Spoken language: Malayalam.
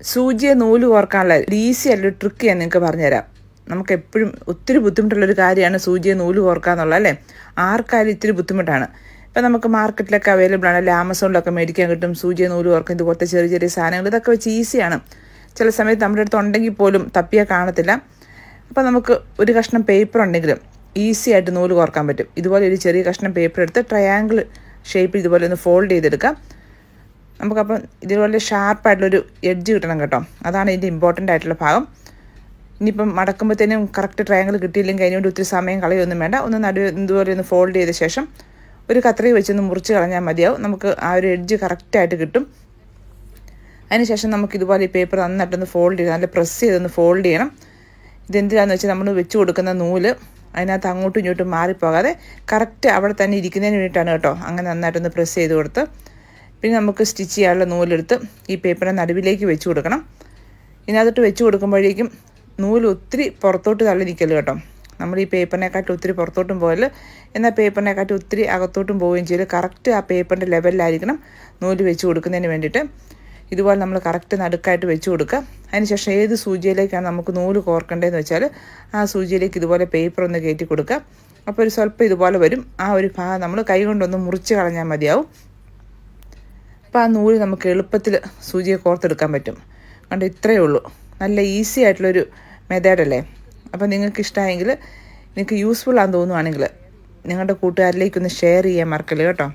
സൂചിയെ നൂൽ കോർക്കാനുള്ള ഈസി അല്ല ട്രിക്ക് ഞാൻ നിങ്ങൾക്ക് പറഞ്ഞുതരാം. നമുക്ക് എപ്പോഴും ഒത്തിരി ബുദ്ധിമുട്ടുള്ളൊരു കാര്യമാണ് സൂചിയെ നൂൽ കോർക്കുക എന്നുള്ളത് അല്ലേ? ആർക്കായാലും ഇത്തിരി ബുദ്ധിമുട്ടാണ്. ഇപ്പം നമുക്ക് മാർക്കറ്റിലൊക്കെ അവൈലബിൾ ആണ് അല്ലെ? ആമസോണിലൊക്കെ മേടിക്കാൻ കിട്ടും സൂചിയെ നൂൽ കോർക്കും ഇതുപോലത്തെ ചെറിയ ചെറിയ സാധനങ്ങൾ. ഇതൊക്കെ വെച്ച് ഈസിയാണ് ചില സമയത്ത് നമ്മുടെ അടുത്ത് ഉണ്ടെങ്കിൽ പോലും തപ്പിയാൽ കാണത്തില്ല. അപ്പോൾ നമുക്ക് ഒരു കഷ്ണം പേപ്പർ ഉണ്ടെങ്കിലും ഈസി ആയിട്ട് നൂൽ കോർക്കാൻ പറ്റും. ഇതുപോലെ ഒരു ചെറിയ കഷ്ണം പേപ്പർ എടുത്ത് ട്രയാങ്കിൾ ഷേപ്പ് ഇതുപോലെ ഒന്ന് ഫോൾഡ് ചെയ്തെടുക്കാം. നമുക്കപ്പം ഇതുപോലെ ഷാർപ്പായിട്ടുള്ളൊരു എഡ്ജ് കിട്ടണം കേട്ടോ. അതാണ് ഇതിന്റെ ഇമ്പോർട്ടന്റ് ആയിട്ടുള്ള ഭാഗം. ഇനിയിപ്പം മടക്കുമ്പോഴത്തേനും കറക്റ്റ് ട്രയാങ്കിൾ കിട്ടിയില്ലെങ്കിൽ അതിനോട് ഒത്തിരി സമയം കളയൊന്നും വേണ്ട. ഒന്ന് നടു ഇതുപോലെ ഒന്ന് ഫോൾഡ് ചെയ്ത ശേഷം ഒരു കത്രിക വെച്ചൊന്ന് മുറിച്ച് കളഞ്ഞാൽ മതിയാവും. നമുക്ക് ആ ഒരു എഡ്ജ് കറക്റ്റായിട്ട് കിട്ടും. അതിനുശേഷം നമുക്ക് ഇതുപോലെ ഈ പേപ്പർ നന്നായിട്ടൊന്ന് ഫോൾഡ് ചെയ്ത് നല്ല പ്രസ് ചെയ്തൊന്ന് ഫോൾഡ് ചെയ്യണം. ഇതെന്തിനാന്ന് വെച്ചാൽ നമ്മൾ വെച്ച് കൊടുക്കുന്ന നൂൽ അതിനകത്ത് അങ്ങോട്ടും ഇങ്ങോട്ടും മാറിപ്പോകാതെ കറക്റ്റ് അവിടെ തന്നെ ഇരിക്കുന്നതിന് വേണ്ടിയിട്ടാണ് കേട്ടോ. അങ്ങനെ നന്നായിട്ടൊന്ന് പ്രസ് ചെയ്ത് കൊടുത്ത് പിന്നെ നമുക്ക് സ്റ്റിച്ച് ചെയ്യാനുള്ള നൂലെടുത്ത് ഈ പേപ്പറിനെ നടുവിലേക്ക് വെച്ച് കൊടുക്കണം. ഇതിനകത്തോട്ട് വെച്ച് കൊടുക്കുമ്പോഴേക്കും നൂൽ ഒത്തിരി പുറത്തോട്ട് തള്ളി നിൽക്കൽ കേട്ടോ. നമ്മൾ ഈ പേപ്പറിനെക്കാട്ടും ഒത്തിരി പുറത്തോട്ടും പോകൽ. എന്നാൽ പേപ്പറിനെക്കാട്ടും ഒത്തിരി അകത്തോട്ടും പോവുകയും ചെയ്ത് കറക്റ്റ് ആ പേപ്പറിന്റെ ലെവലിലായിരിക്കണം നൂൽ വെച്ച് കൊടുക്കുന്നതിന് വേണ്ടിയിട്ട്. ഇതുപോലെ നമ്മൾ കറക്റ്റ് നടുക്കായിട്ട് വെച്ച് കൊടുക്കുക. അതിനുശേഷം ഏത് സൂചിയിലേക്കാണ് നമുക്ക് നൂൽ കോർക്കേണ്ടതെന്ന് വെച്ചാൽ ആ സൂചിയിലേക്ക് ഇതുപോലെ പേപ്പർ ഒന്ന് കയറ്റി കൊടുക്കുക. അപ്പോൾ ഒരു സ്വല്പം ഇതുപോലെ വരും. ആ ഒരു ഭാഗം നമ്മൾ കൈ കൊണ്ടൊന്ന് മുറിച്ച് കളഞ്ഞാൽ മതിയാവും. അപ്പോൾ ആ നൂൽ നമുക്ക് എളുപ്പത്തിൽ സൂചിയെ കോർത്തെടുക്കാൻ പറ്റും. കണ്ട്? ഇത്രയേ ഉള്ളൂ. നല്ല ഈസി ആയിട്ടുള്ളൊരു മെത്തേഡല്ലേ അപ്പോൾ നിങ്ങൾക്ക് ഇഷ്ടമായെങ്കിൽ നിങ്ങൾക്ക് യൂസ്ഫുൾ ആണെന്ന് തോന്നുവാണെങ്കിൽ നിങ്ങളുടെ കൂട്ടുകാരിലേക്കൊന്ന് ഷെയർ ചെയ്യാൻ മറക്കല്ലേ കേട്ടോ?